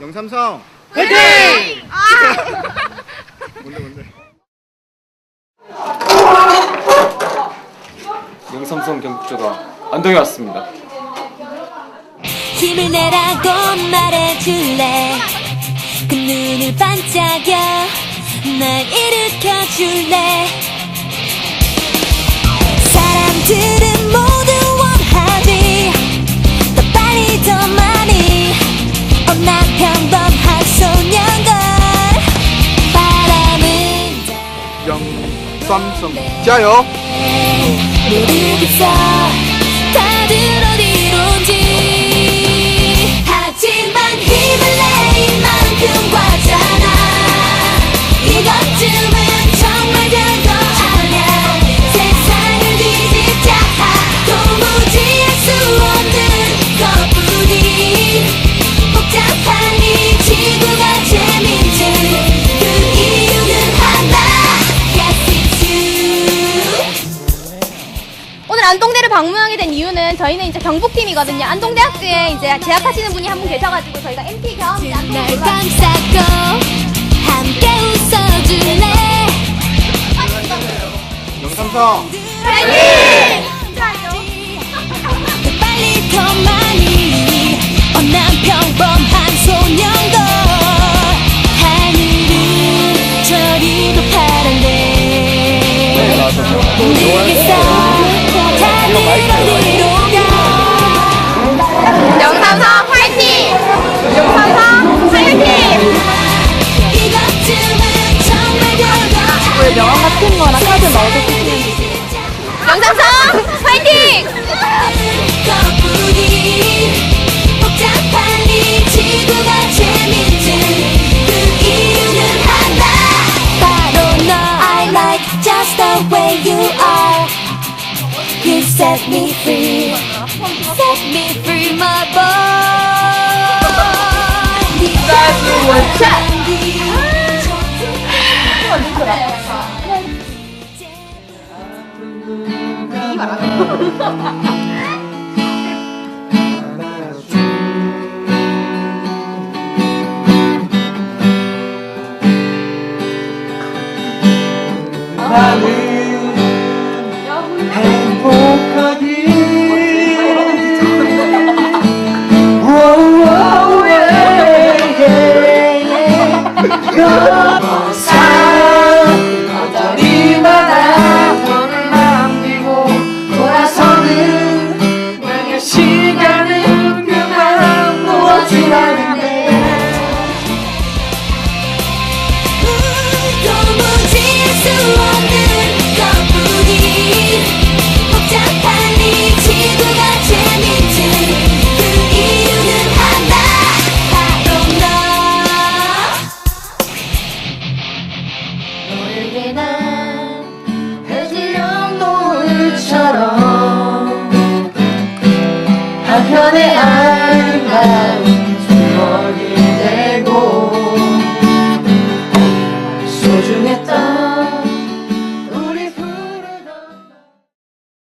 영삼성. 화이팅! 뭔데 뭔데? 영삼성 경북조가 안동에 왔습니다. 힘을 내라고 말해줄래? 그 눈을 반짝여 날 일으켜줄래? 사람들은 영삼성 짜요 안동대를 방문하게 된 이유는 저희는 이제 경북팀이거든요. 안동대학교에 이제 재학하시는 분이 한 분 계셔가지고 저희가 MT 겸 이제 안동 날 놀러 감싸고 함께 웃어줄래? 영삼성. 더 빨리 더 많이 어, 난 평범한 하늘은 저리도 파란데. 가 영삼성 화이팅! 영삼성 화이팅! 명함 같은 카드 넣어서. 영삼성 화이팅! Set me free, set me free, my boy. Divide one shot. Valeu! 내게 난 흐지런 노을처럼 한편의 아름다움.